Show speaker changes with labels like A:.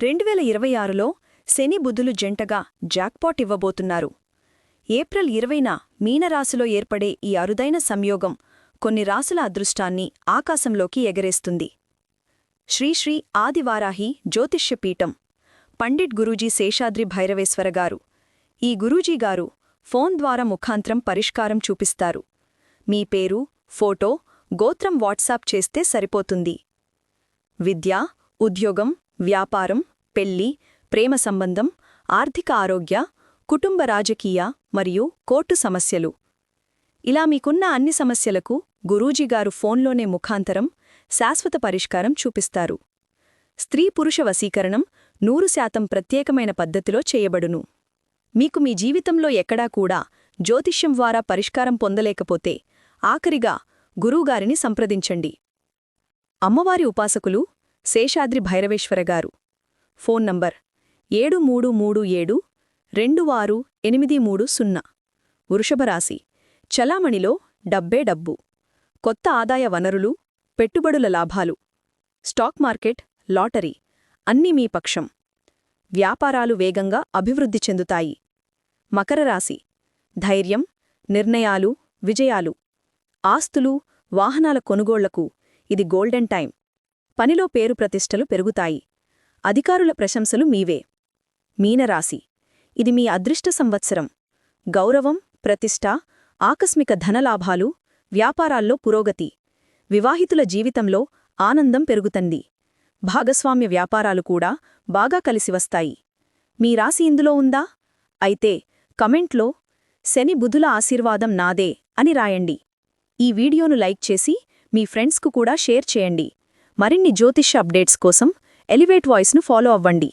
A: రెండువేల ఇరవై ఆరులో శని బుధులు జంటగా జాక్పాట్ ఇవ్వబోతున్నారు. ఏప్రిల్ ఇరవైన మీనరాశిలో ఏర్పడే ఈ అరుదైన సంయోగం కొన్ని రాసుల అదృష్టాన్ని ఆకాశంలోకి ఎగరేస్తుంది. శ్రీశ్రీ ఆదివారాహి జ్యోతిష్యపీఠం పండిట్ గురూజీ శేషాద్రి భైరవేశ్వరగారు ఈ గురూజీగారు ఫోన్ ద్వారా ముఖాంతరం పరిష్కారం చూపిస్తారు. మీ పేరు ఫోటో గోత్రం వాట్సాప్ చేస్తే సరిపోతుంది. విద్య ఉద్యోగం వ్యాపారం పెళ్ళి ప్రేమ సంబంధం ఆర్థిక ఆరోగ్య కుటుంబ రాజకీయ మరియు కోర్టు సమస్యలు. ఇలా మీకున్న అన్ని సమస్యలకు గురూజీగారు ఫోన్లోనే ముఖాంతరం శాశ్వత పరిష్కారం చూపిస్తారు. స్త్రీ పురుష వశీకరణం నూరు శాతం ప్రత్యేకమైన పద్ధతిలో చేయబడును. మీకు మీ జీవితంలో ఎక్కడా కూడా జ్యోతిష్యం ద్వారా పరిష్కారం పొందలేకపోతే ఆఖరిగా గురువుగారిని సంప్రదించండి. అమ్మవారి ఉపాసకులు శేషాద్రి భైరవేశ్వరగారు ఫోన్ నంబర్ ఏడు మూడు మూడు ఏడు రెండు ఆరు ఎనిమిది మూడు సున్నా. వృషభరాశి చలామణిలో డబ్బే డబ్బు. కొత్త ఆదాయ వనరులు పెట్టుబడుల లాభాలు. Stock market lottery. అన్నీ మీ పక్షం. వ్యాపారాలు వేగంగా అభివృద్ధి చెందుతాయి. మకర రాశి. ధైర్యం నిర్ణయాలు విజయాలు. ఆస్తులు వాహనాల కొనుగోళ్ళకు ఇది గోల్డెన్ టైం పనిలో పేరు ప్రతిష్టలు పెరుగుతాయి. అధికారుల ప్రశంసలు మీవే. మీనరాశి. ఇది మీ అదృష్ట సంవత్సరం. గౌరవం ప్రతిష్ట ఆకస్మిక ధనలాభాలు వ్యాపారాల్లో పురోగతి. వివాహితుల జీవితంలో ఆనందం పెరుగుతంది. భాగస్వామ్య వ్యాపారాలు కూడా బాగా కలిసి వస్తాయి. మీ రాశి ఇందులో ఉందా? అయితే కమెంట్లో శని బుధుల ఆశీర్వాదం నాదే అని రాయండి. ఈ వీడియోను లైక్ చేసి మీ ఫ్రెండ్స్కు కూడా షేర్ చేయండి. మరిన్ని జ్యోతిష్య అప్డేట్స్ కోసం ఎలివేట్ వాయిస్ను ఫాలో అవ్వండి.